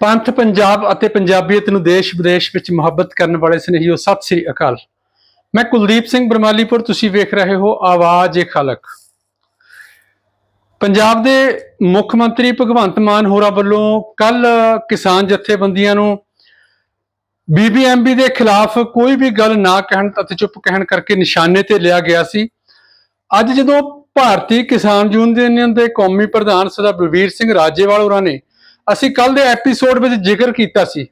ਪੰਥ ਪੰਜਾਬ ਅਤੇ ਪੰਜਾਬੀਅਤ ਨੂੰ ਦੇਸ਼ ਵਿਦੇਸ਼ ਵਿੱਚ ਮੁਹੱਬਤ ਕਰਨ ਵਾਲੇ ਸਨੇਹੀਓ, ਸਤਿ ਸ੍ਰੀ ਅਕਾਲ। ਮੈਂ ਕੁਲਦੀਪ ਸਿੰਘ ਬਰਮਾਲੀਪੁਰ, ਤੁਸੀਂ ਵੇਖ ਰਹੇ ਹੋ ਆਵਾਜ਼ ਏ ਖਲਕ। ਪੰਜਾਬ ਦੇ ਮੁੱਖ ਮੰਤਰੀ ਭਗਵੰਤ ਮਾਨ ਹੋਰਾਂ ਵੱਲੋਂ ਕੱਲ ਕਿਸਾਨ ਜਥੇਬੰਦੀਆਂ ਨੂੰ ਬੀਬੀਐਮਬੀ ਦੇ ਖਿਲਾਫ ਕੋਈ ਵੀ ਗੱਲ ਨਾ ਕਹਿਣ ਅਤੇ ਚੁੱਪ ਕਹਿਣ ਕਰਕੇ ਨਿਸ਼ਾਨੇ ਤੇ ਲਿਆ ਗਿਆ ਸੀ। ਅੱਜ ਜਦੋਂ ਭਾਰਤੀ ਕਿਸਾਨ ਯੂਨੀਅਨ ਦੇ ਕੌਮੀ ਪ੍ਰਧਾਨ ਸਰਦਾਰ ਬਲਵੀਰ ਸਿੰਘ ਰਾਜੇਵਾਲ ਹੋਰਾਂ ਨੇ ਅਸੀਂ ਕੱਲ ਦੇ ਐਪੀਸੋਡ ਵਿੱਚ ਜ਼ਿਕਰ ਕੀਤਾ ਸੀ।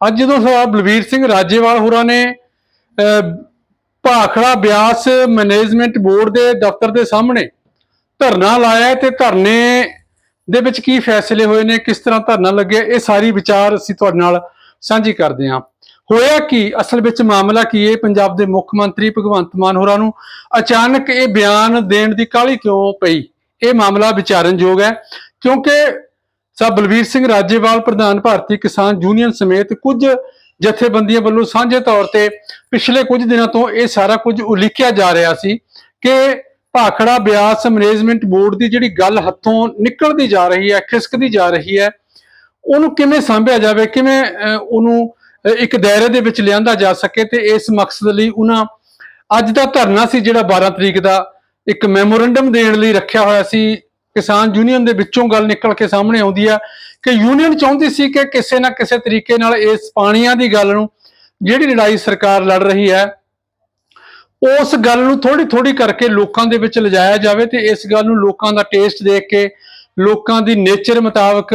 ਅੱਜ ਜਦੋਂ ਸਰਦਾਰ ਬਲਵੀਰ ਸਿੰਘ ਰਾਜੇਵਾਲ ਹੋਰਾਂ ਨੇ ਭਾਖੜਾ ਬਿਆਸ ਮੈਨੇਜਮੈਂਟ ਬੋਰਡ ਦੇ ਦਫ਼ਤਰ ਦੇ ਸਾਹਮਣੇ ਧਰਨਾ ਲਾਇਆ ਹੈ ਤੇ ਧਰਨੇ ਦੇ ਵਿੱਚ ਕੀ ਫੈਸਲੇ ਹੋਏ ਨੇ, ਕਿਸ ਤਰ੍ਹਾਂ ਧਰਨਾ ਲੱਗਿਆ, ਇਹ ਸਾਰੀ ਵਿਚਾਰ ਅਸੀਂ ਤੁਹਾਡੇ ਨਾਲ ਸਾਂਝੀ ਕਰਦੇ ਹਾਂ। ਹੋਇਆ ਕੀ? ਅਸਲ ਵਿੱਚ ਮਾਮਲਾ ਕੀ ਹੈ? ਪੰਜਾਬ ਦੇ ਮੁੱਖ ਮੰਤਰੀ ਭਗਵੰਤ ਮਾਨ ਹੋਰਾਂ ਨੂੰ ਅਚਾਨਕ ਇਹ ਬਿਆਨ ਦੇਣ ਦੀ ਕਾਹਲੀ ਕਿਉਂ ਪਈ? ਇਹ ਮਾਮਲਾ ਵਿਚਾਰਨਯੋਗ ਹੈ, ਕਿਉਂਕਿ ਸਾਹਿਬ ਬਲਵੀਰ ਸਿੰਘ ਰਾਜੇਵਾਲ ਪ੍ਰਧਾਨ ਭਾਰਤੀ ਕਿਸਾਨ ਯੂਨੀਅਨ ਸਮੇਤ ਕੁਝ ਜਥੇਬੰਦੀਆਂ ਵੱਲੋਂ ਸਾਂਝੇ ਤੌਰ ਤੇ ਪਿਛਲੇ ਕੁਝ ਦਿਨਾਂ ਤੋਂ ਇਹ ਸਾਰਾ ਕੁਝ ਉਲੀਕਿਆ ਜਾ ਰਿਹਾ ਸੀ ਕਿ ਭਾਖੜਾ ਬਿਆਸ ਮੈਨੇਜਮੈਂਟ ਬੋਰਡ ਦੀ ਜਿਹੜੀ ਗੱਲ ਹੱਥੋਂ ਨਿਕਲਦੀ ਜਾ ਰਹੀ ਹੈ ਖਿਸਕਦੀ ਜਾ ਰਹੀ ਹੈ ਉਹਨੂੰ ਕਿਵੇਂ ਸੰਭਿਆ ਜਾਵੇ ਕਿਵੇਂ ਅਹ, ਉਹਨੂੰ ਇੱਕ ਦਾਇਰੇ ਦੇ ਵਿੱਚ ਲਿਆਂਦਾ ਜਾ ਸਕੇ ਤੇ ਇਸ ਮਕਸਦ ਲਈ ਉਹਨਾਂ ਅੱਜ ਦਾ ਧਰਨਾ ਸੀ ਜਿਹੜਾ 12 ਤਰੀਕ ਦਾ ਇੱਕ ਮੈਮੋਰੰਡਮ ਦੇਣ ਲਈ ਰੱਖਿਆ ਹੋਇਆ ਸੀ। ਕਿਸਾਨ ਯੂਨੀਅਨ ਦੇ ਵਿੱਚੋਂ ਗੱਲ ਨਿਕਲ ਕੇ ਸਾਹਮਣੇ ਆਉਂਦੀ ਆ ਕਿ ਯੂਨੀਅਨ ਚਾਹੁੰਦੀ ਸੀ ਕਿ ਕਿਸੇ ਨਾ ਕਿਸੇ ਤਰੀਕੇ ਨਾਲ ਇਸ ਪਾਣੀਆਂ ਦੀ ਗੱਲ ਨੂੰ ਜਿਹੜੀ ਲੜਾਈ ਸਰਕਾਰ ਲੜ ਰਹੀ ਹੈ, ਉਸ ਗੱਲ ਨੂੰ ਥੋੜੀ ਥੋੜੀ ਕਰਕੇ ਲੋਕਾਂ ਦੇ ਵਿੱਚ ਲਿਜਾਇਆ ਜਾਵੇ ਤੇ ਇਸ ਗੱਲ ਨੂੰ ਲੋਕਾਂ ਦਾ ਟੇਸਟ ਦੇਖ ਕੇ, ਲੋਕਾਂ ਦੀ ਨੇਚਰ ਮੁਤਾਬਕ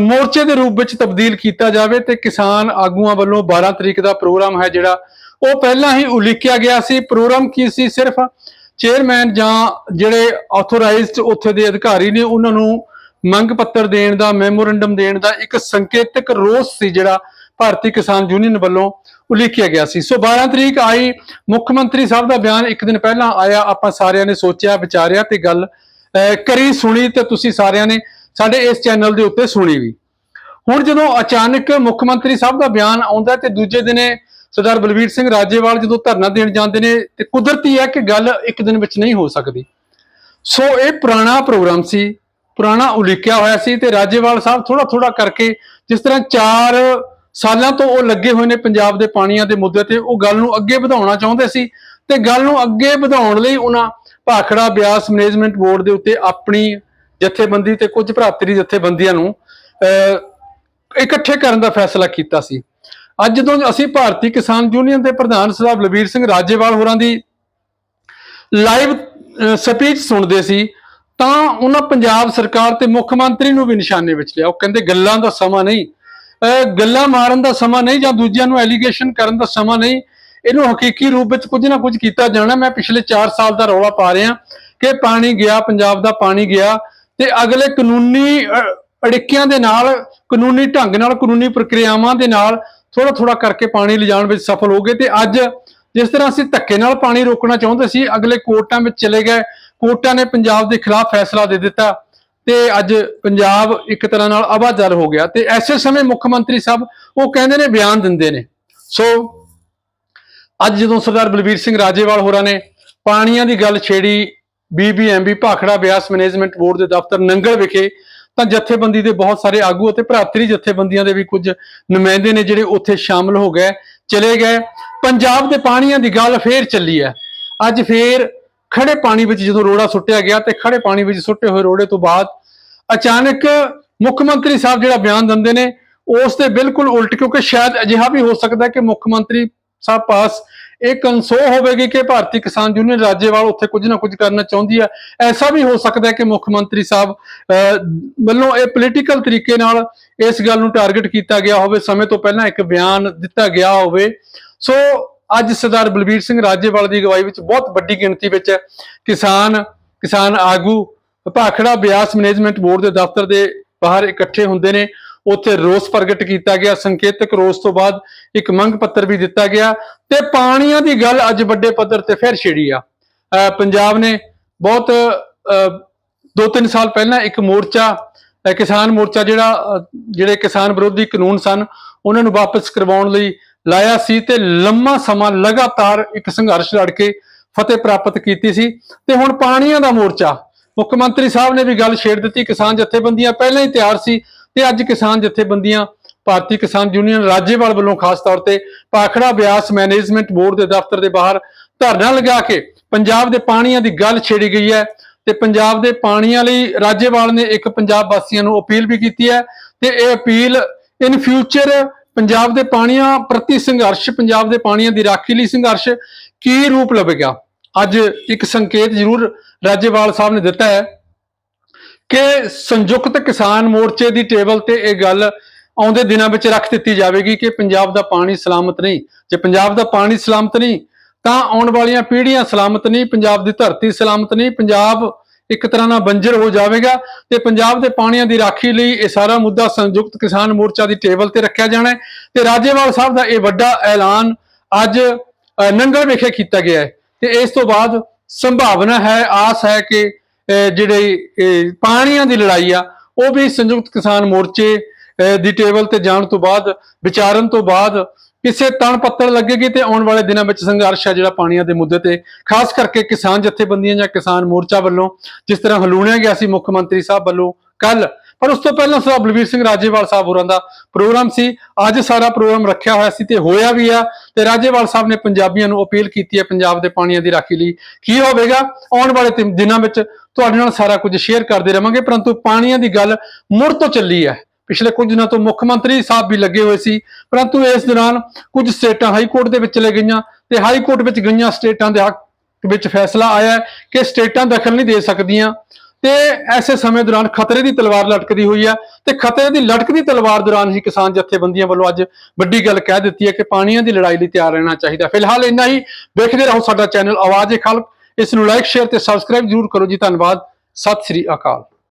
ਮੋਰਚੇ ਦੇ ਰੂਪ ਵਿੱਚ ਤਬਦੀਲ ਕੀਤਾ ਜਾਵੇ ਤੇ ਕਿਸਾਨ ਆਗੂਆਂ ਵੱਲੋਂ 12 ਤਰੀਕ ਦਾ ਪ੍ਰੋਗਰਾਮ ਹੈ ਜਿਹੜਾ, ਉਹ ਪਹਿਲਾਂ ਹੀ ਉਲੀਕਿਆ ਗਿਆ ਸੀ। ਪ੍ਰੋਗਰਾਮ ਕੀ ਸੀ? ਸਿਰਫ ਚੇਅਰਮੈਨ ਜਾਂ ਜਿਹੜੇ ਆਥੋਰਾਈਜ਼ਡ ਉੱਥੇ ਦੇ ਅਧਿਕਾਰੀ ਨੇ, ਉਹਨਾਂ ਨੂੰ ਮੰਗ ਪੱਤਰ ਦੇਣ ਦਾ ਮੈਮੋਰੰਡਮ ਦੇਣ ਦਾ ਇੱਕ ਸੰਕੇਤਕ ਰੋਸ ਸੀ ਜਿਹੜਾ ਭਾਰਤੀ ਕਿਸਾਨ ਯੂਨੀਅਨ ਵੱਲੋਂ ਉਲੀਕਿਆ ਗਿਆ ਸੀ। ਸੋ 12 ਤਰੀਕ ਆਈ, ਮੁੱਖ ਮੰਤਰੀ ਸਾਹਿਬ ਦਾ ਬਿਆਨ ਇੱਕ ਦਿਨ ਪਹਿਲਾਂ ਆਇਆ, ਆਪਾਂ ਸਾਰਿਆਂ ਨੇ ਸੋਚਿਆ, ਵਿਚਾਰਿਆ ਤੇ ਗੱਲ ਕਰੀ, ਸੁਣੀ ਤੇ ਤੁਸੀਂ ਸਾਰਿਆਂ ਨੇ ਸਾਡੇ ਇਸ ਚੈਨਲ ਦੇ ਉੱਤੇ ਸੁਣੀ ਵੀ। ਹੁਣ ਜਦੋਂ ਅਚਾਨਕ ਮੁੱਖ ਮੰਤਰੀ ਸਾਹਿਬ ਦਾ ਬਿਆਨ ਆਉਂਦਾ ਤੇ ਦੂਜੇ ਦਿਨੇ ਸਰਦਾਰ ਬਲਵੀਰ ਸਿੰਘ ਰਾਜੇਵਾਲ ਜਦੋਂ ਧਰਨਾ ਦੇਣ ਜਾਂਦੇ ਨੇ ਤੇ ਕੁਦਰਤੀ ਹੈ ਕਿ ਗੱਲ ਇੱਕ ਦਿਨ ਵਿੱਚ ਨਹੀਂ ਹੋ ਸਕਦੀ। ਸੋ ਇਹ ਪੁਰਾਣਾ ਪ੍ਰੋਗਰਾਮ ਸੀ ਪੁਰਾਣਾ ਉਲੀਕਿਆ ਹੋਇਆ ਸੀ ਤੇ ਰਾਜੇਵਾਲ ਸਾਹਿਬ ਥੋੜਾ ਥੋੜਾ ਕਰਕੇ ਜਿਸ ਤਰ੍ਹਾਂ 4 ਸਾਲਾਂ ਤੋਂ ਉਹ ਲੱਗੇ ਹੋਏ ਨੇ ਪੰਜਾਬ ਦੇ ਪਾਣੀਆਂ ਦੇ ਮੁੱਦੇ ਤੇ ਉਹ ਗੱਲ ਨੂੰ ਅੱਗੇ ਵਧਾਉਣਾ ਚਾਹੁੰਦੇ ਸੀ ਤੇ ਗੱਲ ਨੂੰ ਅੱਗੇ ਵਧਾਉਣ ਲਈ ਉਹਨਾਂ ਭਾਖੜਾ ਬਿਆਸ ਮੈਨੇਜਮੈਂਟ ਬੋਰਡ ਦੇ ਉੱਤੇ ਆਪਣੀ ਜਥੇਬੰਦੀ ਤੇ ਕੁਝ ਭਰਾਤਰੀ ਜਥੇਬੰਦੀਆਂ ਨੂੰ ਅਹ, ਇਕੱਠੇ ਕਰਨ ਦਾ ਫੈਸਲਾ ਕੀਤਾ ਸੀ। ਅੱਜ ਜਦੋਂ ਅਸੀਂ ਭਾਰਤੀ ਕਿਸਾਨ ਯੂਨੀਅਨ ਦੇ ਪ੍ਰਧਾਨ ਸਰਦਾਰ ਬਲਬੀਰ ਸਿੰਘ ਰਾਜੇਵਾਲ ਹੋਰਾਂ ਦੀ ਲਾਈਵ ਸਪੀਚ ਸੁਣਦੇ ਸੀ, ਤਾਂ ਉਹਨਾਂ ਪੰਜਾਬ ਸਰਕਾਰ ਤੇ ਮੁੱਖ ਮੰਤਰੀ ਨੂੰ ਵੀ ਨਿਸ਼ਾਨੇ ਵਿੱਚ ਲਿਆ। ਉਹ ਕਹਿੰਦੇ, ਗੱਲਾਂ ਦਾ ਸਮਾਂ ਨਹੀਂ। ਗੱਲਾਂ ਮਾਰਨ ਦਾ ਸਮਾਂ ਨਹੀਂ ਜਾਂ ਦੂਜਿਆਂ ਨੂੰ ਐਲੀਗੇਸ਼ਨ ਕਰਨ ਦਾ ਸਮਾਂ ਨਹੀਂ। ਇਹਨੂੰ ਹਕੀਕੀ ਰੂਪ ਵਿੱਚ ਕੁਝ ਨਾ ਕੁਝ ਕੀਤਾ ਜਾਣਾ। ਮੈਂ ਪਿਛਲੇ 4 ਸਾਲ ਦਾ ਰੌਲਾ ਪਾ ਰਿਹਾ ਕਿ ਪਾਣੀ ਗਿਆ, ਪੰਜਾਬ ਦਾ ਪਾਣੀ ਗਿਆ ਤੇ ਅਗਲੇ ਕਾਨੂੰਨੀ ਅੜਿੱਕਿਆਂ ਦੇ ਨਾਲ, ਕਾਨੂੰਨੀ ਢੰਗ ਨਾਲ, ਕਾਨੂੰਨੀ ਪ੍ਰਕਿਰਿਆਵਾਂ ਦੇ ਨਾਲ ਥੋੜਾ ਥੋੜਾ ਕਰਕੇ ਪਾਣੀ ਲਿਜਾਣ ਵਿੱਚ ਸਫਲ ਹੋ ਗਏ ਤੇ ਅੱਜ ਜਿਸ ਤਰ੍ਹਾਂ ਅਸੀਂ ਧੱਕੇ ਨਾਲ ਪਾਣੀ ਰੋਕਣਾ ਚਾਹੁੰਦੇ ਸੀ, ਅਗਲੇ ਕੋਰਟਾਂ ਵਿੱਚ ਚਲੇ ਗਏ। ਕੋਰਟਾਂ ਨੇ ਪੰਜਾਬ ਦੇ ਖਿਲਾਫ ਫੈਸਲਾ ਦੇ ਦਿੱਤਾ ਤੇ ਅੱਜ ਪੰਜਾਬ ਇੱਕ ਤਰ੍ਹਾਂ ਨਾਲ ਆਵਾਜ਼ਾਰ ਹੋ ਗਿਆ ਤੇ ਐਸੇ ਸਮੇਂ ਮੁੱਖ ਮੰਤਰੀ ਸਾਹਿਬ ਉਹ ਕਹਿੰਦੇ ਨੇ ਬਿਆਨ ਦਿੰਦੇ ਨੇ। ਸੋ ਅੱਜ ਜਦੋਂ ਸਰਦਾਰ ਬਲਬੀਰ ਸਿੰਘ ਰਾਜੇਵਾਲ ਹੋਰਾਂ ਨੇ ਪਾਣੀਆਂ ਦੀ ਗੱਲ ਛੇੜੀ BBMB Bhakra Beas management board ਦੇ ਦਫ਼ਤਰ ਨੰਗਲ ਵਿਖੇ ਤਾਂ ਜਥੇਬੰਦੀ ਦੇ ਬਹੁਤ ਸਾਰੇ ਆਗੂ ਅਤੇ ਭਰਾਤਰੀ ਜਥੇਬੰਦੀਆਂ ਦੇ ਵੀ ਕੁਝ ਨੁਮਾਇੰਦੇ ਨੇ ਜਿਹੜੇ ਉੱਥੇ ਸ਼ਾਮਲ ਹੋ ਗਏ, ਚਲੇ ਗਏ। ਪੰਜਾਬ ਦੇ ਪਾਣੀਆਂ ਦੀ ਗੱਲ ਫੇਰ ਚੱਲੀ ਹੈ। ਅੱਜ ਫੇਰ ਖੜੇ ਪਾਣੀ ਵਿੱਚ ਜਦੋਂ ਰੋੜਾ ਸੁੱਟਿਆ ਗਿਆ ਤੇ ਖੜੇ ਪਾਣੀ ਵਿੱਚ ਸੁੱਟੇ ਹੋਏ ਰੋੜੇ ਤੋਂ ਬਾਅਦ ਅਚਾਨਕ ਮੁੱਖ ਮੰਤਰੀ ਸਾਹਿਬ ਜਿਹੜਾ ਬਿਆਨ ਦਿੰਦੇ ਨੇ, ਉਸ ਦੇ ਬਿਲਕੁਲ ਉਲਟ, ਕਿਉਂਕਿ ਸ਼ਾਇਦ ਅਜਿਹਾ ਵੀ ਹੋ ਸਕਦਾ ਕਿ ਮੁੱਖ ਮੰਤਰੀ ਸਾਹਿਬ ਪਾਸ ਇਹ ਕਨਸੋ ਹੋਵੇਗੀ ਕਿ ਭਾਰਤੀ ਕਿਸਾਨ ਯੂਨੀਅਨ ਰਾਜੇਵਾਲ ਉੱਥੇ ਕੁਝ ਨਾ ਕੁਝ ਕਰਨਾ ਚਾਹੁੰਦੀ ਹੈ। ਐਸਾ ਵੀ ਹੋ ਸਕਦਾ ਹੈ ਕਿ ਮੁੱਖ ਮੰਤਰੀ ਸਾਹਿਬ ਵੱਲੋਂ ਇਹ ਪੋਲੀਟੀਕਲ ਤਰੀਕੇ ਨਾਲ ਇਸ ਗੱਲ ਨੂੰ ਟਾਰਗੇਟ ਕੀਤਾ ਗਿਆ ਹੋਵੇ, ਸਮੇਂ ਤੋਂ ਪਹਿਲਾਂ ਇੱਕ ਬਿਆਨ ਦਿੱਤਾ ਗਿਆ ਹੋਵੇ। ਸੋ, ਅੱਜ ਸਰਦਾਰ ਬਲਬੀਰ ਸਿੰਘ ਰਾਜੇਵਾਲ ਦੀ ਅਗਵਾਈ ਵਿੱਚ ਬਹੁਤ ਵੱਡੀ ਗਿਣਤੀ ਵਿੱਚ ਕਿਸਾਨ ਕਿਸਾਨ ਆਗੂ, ਭਾਖੜਾ ਬਿਆਸ ਮੈਨੇਜਮੈਂਟ ਬੋਰਡ ਦੇ ਦਫ਼ਤਰ ਦੇ ਬਾਹਰ ਇਕੱਠੇ ਹੁੰਦੇ ਨੇ। ਉੱਥੇ ਰੋਸ ਪ੍ਰਗਟ ਕੀਤਾ ਗਿਆ ਸੰਕੇਤਕ ਰੋਸ ਤੋਂ ਬਾਅਦ ਇੱਕ ਮੰਗ ਪੱਤਰ ਵੀ ਦਿੱਤਾ ਗਿਆ ਤੇ ਪਾਣੀਆਂ ਦੀ ਗੱਲ ਅੱਜ ਵੱਡੇ ਪੱਧਰ ਤੇ ਫਿਰ ਛਿੜੀ ਆ। ਪੰਜਾਬ ਨੇ ਬਹੁਤ ਅਹ, ਦੋ ਤਿੰਨ ਸਾਲ ਪਹਿਲਾਂ ਇੱਕ ਮੋਰਚਾ ਕਿਸਾਨ ਮੋਰਚਾ ਜਿਹੜਾ ਜਿਹੜੇ ਕਿਸਾਨ ਵਿਰੋਧੀ ਕਾਨੂੰਨ ਸਨ ਉਹਨਾਂ ਨੂੰ ਵਾਪਸ ਕਰਵਾਉਣ ਲਈ ਲਾਇਆ ਸੀ ਤੇ ਲੰਮਾ ਸਮਾਂ ਲਗਾਤਾਰ ਇੱਕ ਸੰਘਰਸ਼ ਲੜ ਕੇ ਫਤਿਹ ਪ੍ਰਾਪਤ ਕੀਤੀ ਸੀ ਤੇ ਹੁਣ ਪਾਣੀਆਂ ਦਾ ਮੋਰਚਾ। ਮੁੱਖ ਮੰਤਰੀ ਸਾਹਿਬ ਨੇ ਵੀ ਗੱਲ ਛੇੜ ਦਿੱਤੀ ਕਿਸਾਨ ਜਥੇਬੰਦੀਆਂ ਪਹਿਲਾਂ ਹੀ ਤਿਆਰ ਸੀ ਤੇ ਅੱਜ ਕਿਸਾਨ ਜਥੇਬੰਦੀਆਂ, ਭਾਰਤੀ ਕਿਸਾਨ ਯੂਨੀਅਨ ਰਾਜੇਵਾਲ ਵੱਲੋਂ ਖਾਸ ਤੌਰ ਤੇ ਪਾਖੜਾ ਬਿਆਸ ਮੈਨੇਜਮੈਂਟ ਬੋਰਡ ਦੇ ਦਫ਼ਤਰ ਦੇ ਬਾਹਰ ਧਰਨਾ ਲਗਾ ਕੇ ਪੰਜਾਬ ਦੇ ਪਾਣੀਆਂ ਦੀ ਗੱਲ ਛੇੜੀ ਗਈ ਹੈ ਤੇ ਪੰਜਾਬ ਦੇ ਪਾਣੀਆਂ ਲਈ ਰਾਜੇਵਾਲ ਨੇ ਇੱਕ ਪੰਜਾਬ ਵਾਸੀਆਂ ਨੂੰ ਅਪੀਲ ਵੀ ਕੀਤੀ ਹੈ ਤੇ ਇਹ ਅਪੀਲ ਇਨ ਫਿਊਚਰ ਪੰਜਾਬ ਦੇ ਪਾਣੀਆਂ ਪ੍ਰਤੀ ਸੰਘਰਸ਼, ਪੰਜਾਬ ਦੇ ਪਾਣੀਆਂ ਦੀ ਰਾਖੀ ਲਈ ਸੰਘਰਸ਼ ਕੀ ਰੂਪ ਲਵੇਗਾ? ਅੱਜ ਇੱਕ ਸੰਕੇਤ ਜ਼ਰੂਰ ਰਾਜੇਵਾਲ ਸਾਹਿਬ ਨੇ ਦਿੱਤਾ ਹੈ। ਕਿ ਸੰਯੁਕਤ ਕਿਸਾਨ ਮੋਰਚੇ ਦੀ ਟੇਬਲ ਤੇ ਇਹ ਗੱਲ ਆਉਂਦੇ ਦਿਨਾਂ ਵਿੱਚ ਰੱਖ ਦਿੱਤੀ ਜਾਵੇਗੀ ਕਿ ਪੰਜਾਬ ਦਾ ਪਾਣੀ ਸਲਾਮਤ ਨਹੀਂ। ਜੇ ਪੰਜਾਬ ਦਾ ਪਾਣੀ ਸਲਾਮਤ ਨਹੀਂ, ਤਾਂ ਆਉਣ ਵਾਲੀਆਂ ਪੀੜ੍ਹੀਆਂ ਸਲਾਮਤ ਨਹੀਂ, ਪੰਜਾਬ ਦੀ ਧਰਤੀ ਸਲਾਮਤ ਨਹੀਂ, ਪੰਜਾਬ ਇੱਕ ਤਰ੍ਹਾਂ ਨਾਲ ਬੰਜਰ ਹੋ ਜਾਵੇਗਾ ਤੇ ਪੰਜਾਬ ਦੇ ਪਾਣੀਆਂ ਦੀ ਰਾਖੀ ਲਈ ਇਹ ਸਾਰਾ ਮੁੱਦਾ ਸੰਯੁਕਤ ਕਿਸਾਨ ਮੋਰਚਾ ਦੀ ਟੇਬਲ ਤੇ ਰੱਖਿਆ ਜਾਣਾ ਹੈ ਤੇ ਰਾਜੇਵਾਲ ਸਾਹਿਬ ਦਾ ਇਹ ਵੱਡਾ ਐਲਾਨ ਅੱਜ ਨੰਗਲ ਵਿਖੇ ਕੀਤਾ ਗਿਆ ਹੈ ਤੇ ਇਸ ਤੋਂ ਬਾਅਦ ਸੰਭਾਵਨਾ ਹੈ, ਆਸ ਹੈ ਕਿ ਜਿਹੜੇ ਪਾਣੀਆਂ ਦੀ ਲੜਾਈ ਆ, ਉਹ ਵੀ ਸੰਯੁਕਤ ਕਿਸਾਨ ਮੋਰਚੇ ਦੀ ਟੇਬਲ ਤੇ ਜਾਣ ਤੋਂ ਬਾਅਦ, ਵਿਚਾਰਨ ਤੋਂ ਬਾਅਦ ਕਿਸੇ ਤਣ ਪੱਤਰ ਲੱਗੇਗੀ ਤੇ ਆਉਣ ਵਾਲੇ ਦਿਨਾਂ ਵਿੱਚ ਸੰਘਰਸ਼ ਆ ਜਿਹੜਾ ਪਾਣੀਆਂ ਦੇ ਮੁੱਦੇ ਤੇ, ਖਾਸ ਕਰਕੇ ਕਿਸਾਨ ਜਥੇਬੰਦੀਆਂ ਜਾਂ ਕਿਸਾਨ ਮੋਰਚਾ ਵੱਲੋਂ, ਜਿਸ ਤਰ੍ਹਾਂ ਹਲੂਣਿਆ ਗਿਆ ਸੀ ਮੁੱਖ ਮੰਤਰੀ ਸਾਹਿਬ ਵੱਲੋਂ ਕੱਲ, ਪਰ ਉਸ ਤੋਂ ਪਹਿਲਾਂ ਸਾਹਿਬ ਬਲਵੀਰ ਸਿੰਘ ਰਾਜੇਵਾਲ ਸਾਹਿਬ ਹੋਰਾਂ ਦਾ ਪ੍ਰੋਗਰਾਮ ਸੀ, ਅੱਜ ਸਾਰਾ ਪ੍ਰੋਗਰਾਮ ਰੱਖਿਆ ਹੋਇਆ ਸੀ ਤੇ ਹੋਇਆ ਵੀ ਆ ਤੇ ਰਾਜੇਵਾਲ ਸਾਹਿਬ ਨੇ ਪੰਜਾਬੀਆਂ ਨੂੰ ਅਪੀਲ ਕੀਤੀ ਹੈ ਪੰਜਾਬ ਦੇ ਪਾਣੀਆਂ ਦੀ ਰਾਖੀ ਲਈ। ਕੀ ਹੋਵੇਗਾ? ਆਉਣ ਵਾਲੇ ਦਿਨਾਂ ਵਿੱਚ ਤੁਹਾਡੇ ਨਾਲ ਸਾਰਾ ਕੁਝ ਸ਼ੇਅਰ ਕਰਦੇ ਰਵਾਂਗੇ, ਪਰੰਤੂ ਪਾਣੀਆਂ ਦੀ ਗੱਲ ਮੁੜ ਤੋਂ ਚੱਲੀ ਹੈ। ਪਿਛਲੇ ਕੁਝ ਦਿਨਾਂ ਤੋਂ ਮੁੱਖ ਮੰਤਰੀ ਸਾਹਿਬ ਵੀ ਲੱਗੇ ਹੋਏ ਸੀ, ਪਰੰਤੂ ਇਸ ਦੌਰਾਨ ਕੁਝ ਸਟੇਟਾਂ ਹਾਈ ਕੋਰਟ ਦੇ ਵਿੱਚ ਚਲੇ ਗਈਆਂ ਤੇ ਹਾਈ ਕੋਰਟ ਵਿੱਚ ਗਈਆਂ ਸਟੇਟਾਂ ਦੇ ਹੱਕ ਵਿੱਚ ਫੈਸਲਾ ਆਇਆ ਕਿ ਸਟੇਟਾਂ ਦਖਲ ਨਹੀਂ ਦੇ ਸਕਦੀਆਂ। ਤੇ ਐਸੇ ਸਮੇਂ ਦੌਰਾਨ ਖਤਰੇ ਦੀ ਤਲਵਾਰ ਲਟਕਦੀ ਹੋਈ ਹੈ ਤੇ ਖਤਰੇ ਦੀ ਲਟਕਦੀ ਤਲਵਾਰ ਦੌਰਾਨ ਹੀ ਕਿਸਾਨ ਜਥੇਬੰਦੀਆਂ ਵੱਲੋਂ ਅੱਜ ਵੱਡੀ ਗੱਲ ਕਹਿ ਦਿੱਤੀ ਹੈ ਕਿ ਪਾਣੀਆਂ ਦੀ ਲੜਾਈ ਲਈ ਤਿਆਰ ਰਹਿਣਾ ਚਾਹੀਦਾ ਫਿਲਹਾਲ ਇੰਨਾ ਹੀ। ਵੇਖਦੇ ਰਹੋ ਸਾਡਾ ਚੈਨਲ ਆਵਾਜ਼-ਏ ਖਲਕ ਇਸ ਨੂੰ ਲਾਈਕ ਸ਼ੇਅਰ ਤੇ ਸਬਸਕ੍ਰਾਈਬ ਜ਼ਰੂਰ ਕਰੋ ਜੀ। ਧੰਨਵਾਦ। ਸਤਿ ਸ੍ਰੀ ਅਕਾਲ।